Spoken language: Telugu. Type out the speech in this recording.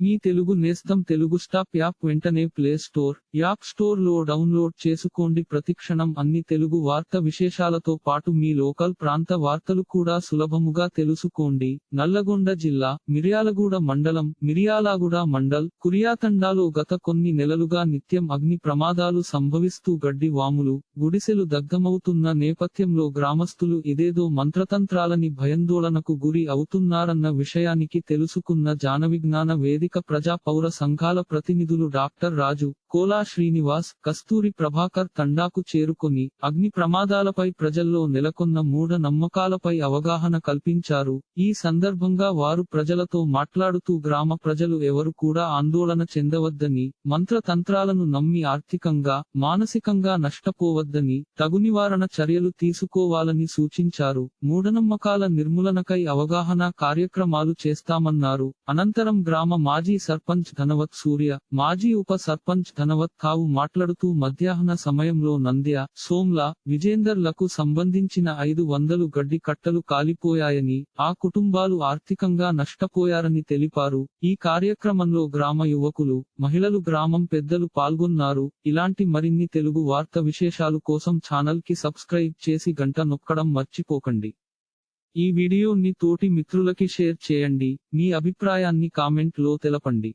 మీ తెలుగు నేస్తం తెలుగు స్టాప్ యాప్ వెంటనే ప్లే స్టోర్ యాప్ స్టోర్లో డౌన్లోడ్ చేసుకోండి. ప్రతిక్షణం అన్ని తెలుగు వార్త విశేషాలతో పాటు మీ లోకల్ ప్రాంత వార్తలు కూడా సులభముగా తెలుసుకోండి. నల్లగొండ జిల్లా మిర్యాలగూడ మండలం మిర్యాలగూడ మండల్ కురియాతండాలో గత కొన్ని నెలలుగా నిత్యం అగ్ని ప్రమాదాలు సంభవిస్తూ గడ్డి వాములు గుడిసెలు దగ్ధమవుతున్న నేపథ్యంలో గ్రామస్తులు ఇదేదో మంత్రతంత్రాలని భయాందోళనకు గురి అవుతున్నారన్న విషయానికి తెలుసుకున్న జానవిజ్ఞాన వేదిక ప్రజా పౌర సంఘాల ప్రతినిధులు డాక్టర్ రాజు కోలా శ్రీనివాస్ కస్తూరి ప్రభాకర్ తండాకు చేరుకొని అగ్ని ప్రమాదాలపై ప్రజల్లో నెలకొన్న మూఢ నమ్మకాలపై అవగాహన కల్పించారు. ఈ సందర్భంగా వారు ప్రజలతో మాట్లాడుతూ గ్రామ ప్రజలు ఎవరు కూడా ఆందోళన చెందవద్దని మంత్రతంత్రాలను నమ్మి ఆర్థికంగా మానసికంగా నష్టపోవద్దని తగు నివారణ చర్యలు తీసుకోవాలని సూచించారు. మూఢనమ్మకాల నిర్మూలనకై అవగాహన కార్యక్రమాలు చేస్తామన్నారు. అనంతరం గ్రామ మాజీ సర్పంచ్ ధనవత్ సూర్య మాజీ ఉప సర్పంచ్ ధనవత్ తావు మాట్లాడుతూ మధ్యాహ్న సమయంలో నంద్య సోమ్ల విజేందర్లకు సంబంధించిన ఐదు వందలు గడ్డి కట్టలు కాలిపోయాయని ఆ కుటుంబాలు ఆర్థికంగా నష్టపోయారని తెలిపారు. ఈ కార్యక్రమంలో గ్రామ యువకులు మహిళలు గ్రామం పెద్దలు పాల్గొన్నారు. ఇలాంటి మరిన్ని తెలుగు వార్త విశేషాలు కోసం ఛానల్కి సబ్స్క్రైబ్ చేసి గంట నొక్కడం మర్చిపోకండి. ఈ వీడియోని తోటి మిత్రులకి షేర్ చేయండి. మీ అభిప్రాయాన్ని కామెంట్లో తెలపండి.